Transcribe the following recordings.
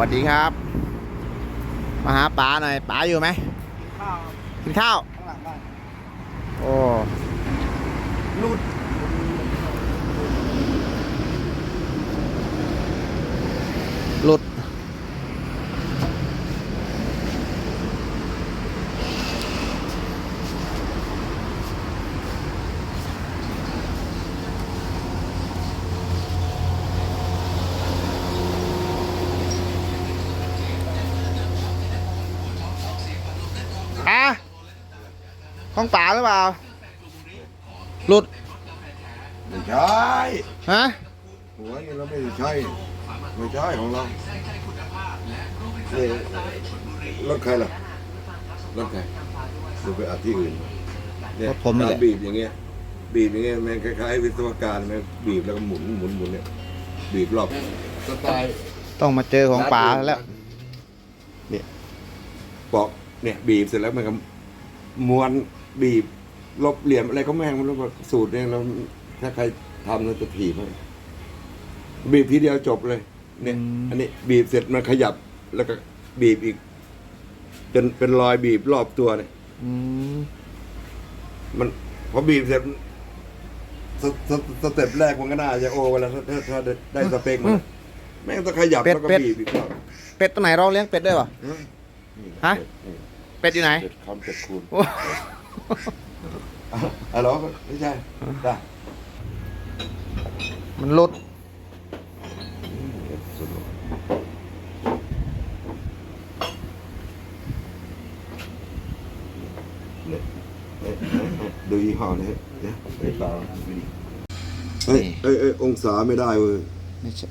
วัสดีครับ มาหาป๋าหน่อยป๋าอยู่ไหมข้าวกินข้าวข้างหลังบ้านโอ้รูดหลุด อะ ห้องป๋าหรือเปล่า หลุด ไม่ใช่ฮะ หัวนี่เราไม่ได้ใช่ไม่ใช่ของเรานี่รถใครล่ะรถใครดูไปอัดที่อื่นเนี่ยรถผมนี่แหละ การบีบอย่างเงี้ย บีบอย่างเงี้ยแม่งคล้ายๆ วิศวการแม่งบีบแล้วก็หมุนหมุนหมุนเนี่ยบีบรอบสไตล์ต้องมาเจอของป๋าแล้ว ปอกเนี่ย บีบเสร็จแล้วมันก็ม้วน บีบลบเหลี่ยมอะไรก็แม่งมันรู้ว่าสูตรเนี่ยเราถ้าใครทำเราจะถีบให้บีบทีเดียวจบเลย เนี่ย อืม อันนี้บีบเสร็จมันขยับแล้วก็บีบอีก จนเป็นรอยบีบรอบตัวเนี่ย อืมมันพอบีบเสร็จสสสเต็ปแรกมันก็น่าจะโอเวลาถ้าถ้าถ้าได้ได้สเปคมันแม่งต้องขยับแล้วก็บีบอีกรอบเป็ดตัวไหนเราเลี้ยงเป็ดด้วยป่ะนี่ฮะนี่เป็ดอยู่ไหน เป็ดคำเป็ดคูณโอ้ อ๋อเหรอไม่ใช่ได้มันหลุดเนี่ยเนี่ยดูยี่ห้อนี้เนี่ยไปเปล่าเฮ้ยเอ้ยเอ้ยองศาไม่ได้เว้ยไม่ใช่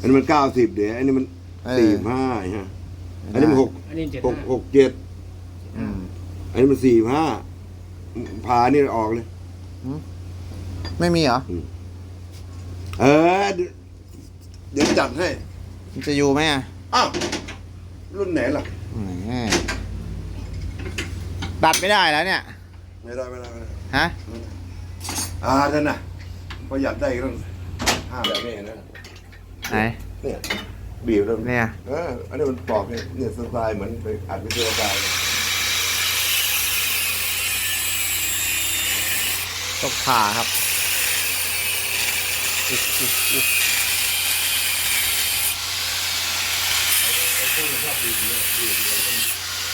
อันนี้มันเก้าสิบเดี๋ยวอันนี้มันเออสี่ห้าฮะอันนี้มันหกอันนี้เจ็ดหกหกเจ็ดอืมอันนี้มันสี่ห้า พานี่ออกเลย ไม่มีเหรอ เออเดี๋ยวเดี๋ยวจัดให้ มันจะอยู่ไหมอะอ้าว รุ่นไหนล่ะ แหมดัดไม่ได้แล้วเนี่ย ไม่ได้ไม่ได้ไม่ได้ฮะ อ่าท่านน่ะประหยัดได้อีกเรื่องห้าแบบนี้นะ ไหน เนี่ย บีบแล้วเนี่ย เอออันนี้มันปอกเนี่ยเนี่ยสไตล์เหมือนไปอัดวิศวกรรมเลย ตกผ่าครับอุ๊ยอุ๊ยอุ๊ย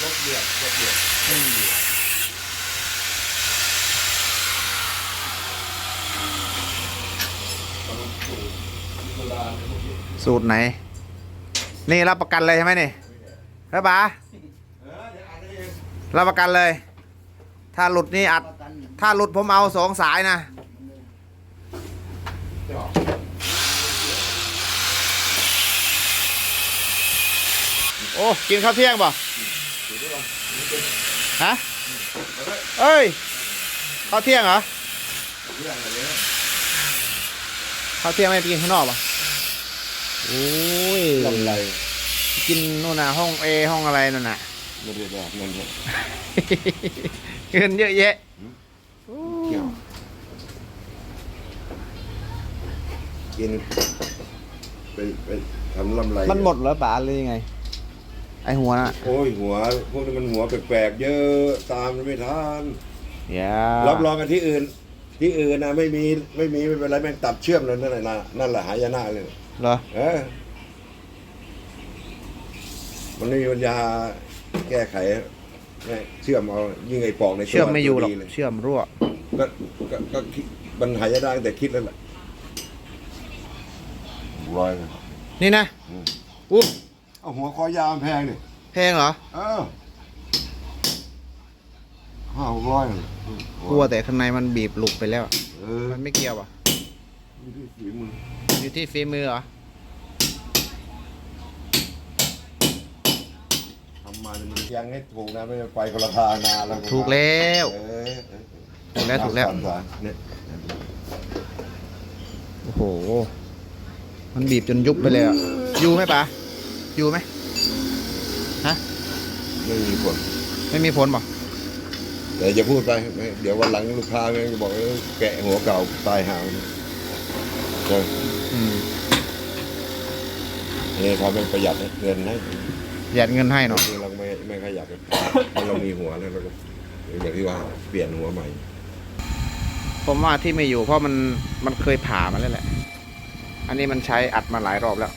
ลบเลือดลบเลือดอืมสูตรไหน นี่รับประกันเลยใช่ไหมนี่ครับป๋ารับประกันเลย ถ้าหลุดนี่อัด ถ้าหลุดผมเอาสองสายนะโอ้กินข้าวเที่ยงป่ะฮะเอ้ยข้าวเที่ยงเหรอเรื่องอะไรเนี่ยข้าวเที่ยงไม่ไปกินข้างนอกป่ะโอ้ยลำไรกินนู่นน่ะห้องเอห้องอะไรนั่นน่ะไม่ได้แบบนั่นเนี่ยเงินเยอะแยะ เกี่ยวกินไปไปทำลำไรมันหมดเหรอป๋าหรือยังไง ไอหัวน่ะโอ้ยหัว พวกนี้มันหัวแปลกๆเยอะตามไม่ทันอย่ารับรองกันที่อื่น ที่อื่นนะไม่มีไม่มีไม่เป็นไรแม่งตัดเชื่อมเลยนั่นแหละนะนั่นแหละหายนะเลยเหรอเออมันไม่มีปัญญาแก้ไข แม่งเชื่อมเอายิ่งไอ้ปอกในตัวเชื่อมไม่อยู่หรอกดีเลยเชื่อมรั่ว ก็ก็ก็คิดมันหายนะตั้งแต่คิดแล้วแหละร้อยเลยนี่นะอืมอู้เอาหัวคอยาวมันแพงเนี่ยแพงเหรอเออห้าหกร้อยเลยกลัวแต่ข้างในมันบีบหลุดไปแล้ว เออมันไม่เกี่ยวอะนี่ที่ฝีมืออยู่ที่ฝีมือเหรอ เนี่ยมันยังให้ถูกนะไม่ไปคนละทางนาแล้วถูกแล้วเออเออถูกแล้วถูกแล้วสามสามเนี่ยโอ้โห มันบีบจนยุบไปเลยอะอยู่ไหมป๋าอยู่ไหมฮะไม่มีผลไม่มีผลป่ะแต่จะพูดไปไม่เดี๋ยววันหลังลูกค้าแม่งจะบอกเออแกะหัวเก่าตายหาวเนี่ยเอออืมเห็นนี่เขาไม่ประหยัดเงินให้หยัดเงินให้เนาะนี่เรา ไม่ไม่ขยันเรามีหัวแล้วเราก็อย่างที่ว่าเปลี่ยนหัวใหม่ ผมว่าที่ไม่อยู่เพราะมันมันเคยผ่ามาแล้วแหละ อันนี้มันใช้อัดมาหลายรอบแล้ว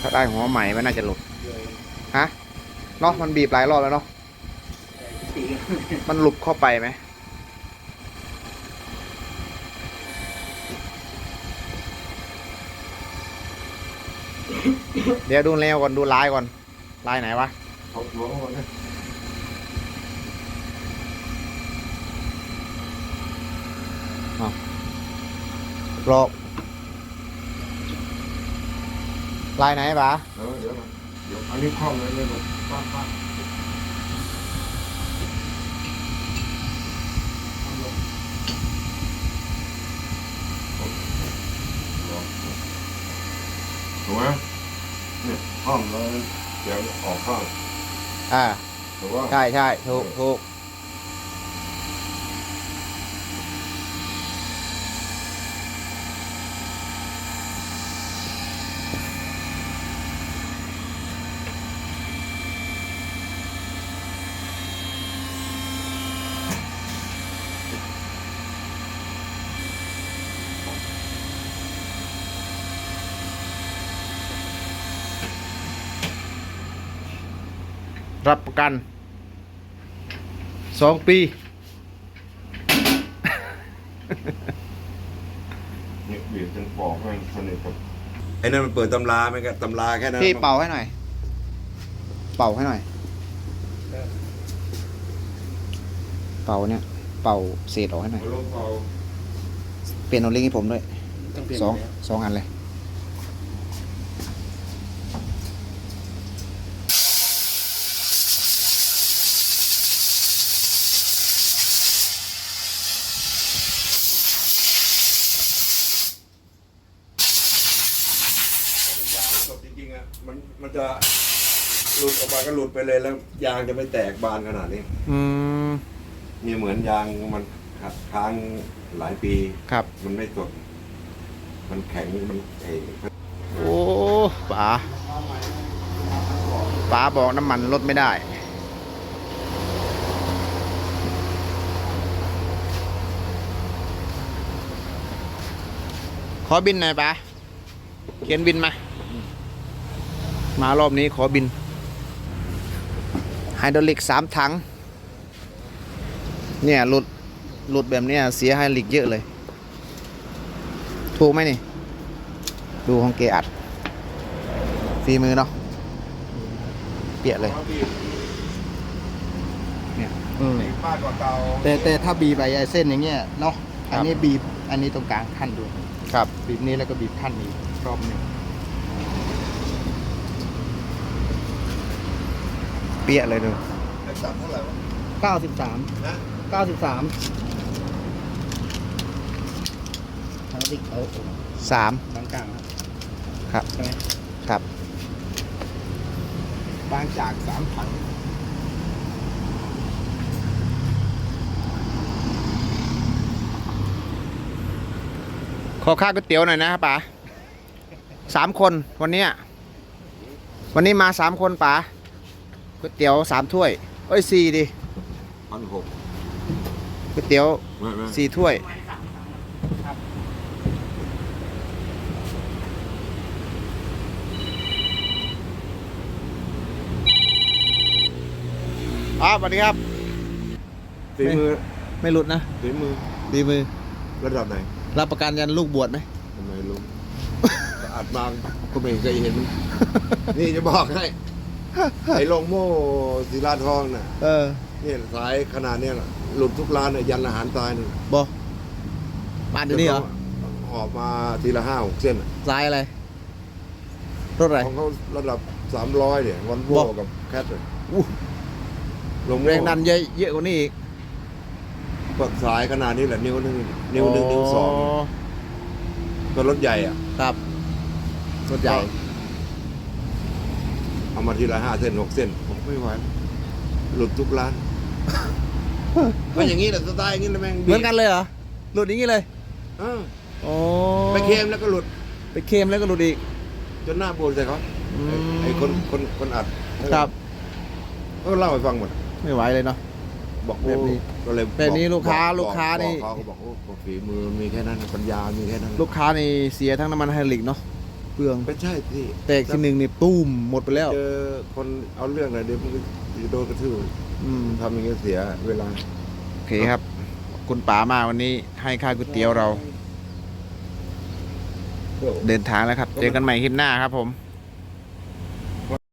ถ้าได้หัวใหม่ไม่น่าจะหลุดฮะเนาะมันบีบหลายรอบแล้วเนาะมันหลุดเข้าไปไหมเดี๋ยวดูแนวก่อนดูลายก่อน ลายไหนวะเอาหัวก่อนนะรอบลายไหนปะเออเดี๋ยวนะเดี๋ยวอันนี้คล่องเลยเลยแบบป้าป้าถูกไหมเนี่ยคล่องแล้ว เดี๋ยวออกข้างอ่า ถูกว่า ใช่ใช่ถูกถูก รับประกันสองปี เนี่ยเบียดจนปอกให้สนิทกับไอ้นั่นมันเปิดตำราไหมครับตำราแค่นั้นพี่เป่าให้หน่อย เป่าให้หน่อย เป่าเนี่ย เป่าเศษออกให้หน่อยลงเป่าเปลี่ยนโอลิงให้ผมด้วย ต้องเปลี่ยนสองแล้ว สองอันเลย สดจริงๆอะมันมันจะหลุดออกมาก็หลุดไปเลยแล้ว ยางจะไม่แตกบานขนาดนี้อืมนี่เหมือนยางมันขัดค้างหลายปี ครับ มันไม่สดมันแข็งมันเอ้โอ้ป๋าป๋าบอกน้ำมันลดไม่ได้ ขอบินหน่อยป๋าเขียนบินมา มารอบนี้ขอบินไฮดรอลิกสามถัง เนี่ยหลุดหลุดแบบเนี้ยเสียไฮดรอลิกเยอะเลย ถูกไหมนี่ ดูของเกอัดฝีมือเนาะเปียกเลยเนี่ยอืมมากกว่าเก่าแต่แต่ถ้าบีบไปไอ้เส้นอย่างเงี้ยเนาะครับอันนี้บีบอันนี้ตรงกลางขั้นด้วยครับบีบนี้แล้วก็บีบขั้นนี้รอบหนึ่ง ปียกเลยดูสับเท่าไหร่วะเก้าสิบสามนะเก้าสิบสามทางติ๊กเอาสามบางกลางครับครับใช่ไหมครับ บางจากสามถังขอค่าก๋วยเตี๋ยวหน่อยนะครับป๋าสามคนวันเนี้ยวันนี้มาสามคนป๋า ก๋วยเตี๋ยวสามถ้วย เอ้ยสี่ดิพันหกก๋วยเตี๋ยวไม่ไม่สี่ถ้วย อ้าวสวัสดีครับ ฝีมือไม่หลุดนะฝีมือดีมือ ระดับไหนรับประกันยันลูกบวชไหม ทำไมลุงอัดมาก็ไม่เคยเห็น นี่จะบอกให้ ไอ้ลงโม่ศิลาทองน่ะเออนี่สายขนาดเนี้ยน่ะหลุดทุกร้านน่ะยันอาหารตายนี่บอบ้านอยู่นี่เหรอออกมาทีละห้าหกเส้นน่ะสายอะไรรถอะไร ของเขาระดับสามร้อยเนี่ยวันโวบอก กับแคทเลยอู้ลงโม่แรงดันเยอะเยอะกว่านี้อีกเปิดสายขนาดนี้แหละนิ้วหนึงนิ้วหนึ่งนิ้วสองก็รถใหญ่อะครับรถใหญ่ เอามาทีละห้าเส้นหกเส้น ผมไม่ไหวหลุดทุกร้านก็อย่างนี้แหละสไตล์อย่างนี้แหละแม่งเหมือนกันเลยเหรอ หลุดอย่างนี้เลยเออโอ้ไปเค็มแล้วก็หลุด ไปเค็มแล้วก็หลุดอีก จนหน้าบวมใส่เขาอืมไอ้คนคนคนอัดครับก็เล่าให้ฟังหมดไม่ไหวเลยเนาะบอกแบบนี้ก็เลยแบบนี้อกลูกค้าบอกลูกค้านี่บอกเขาก็บอกโอ้ฝีมือมีแค่นั้นปัญญามีแค่นั้น ลูกค้านี่เสียทั้งน้ำมันไฮดรอลิกเนาะ เปลือง ไม่ใช่ที่แตกทีหนึ่งนี่ตุ้มหมดไปแล้ว เจอคนเอาเรื่องอะไรเดี๋ยวมันก็จะโดนกระทืบอืมทำอย่างเงี้ยเสียเวลา โอเคครับขอบคุณป๋ามากวันนี้ให้ค่าก๋วยเตี๋ยวเรา เดินทางแล้วครับ เจอกันใหม่คลิปหน้าครับผม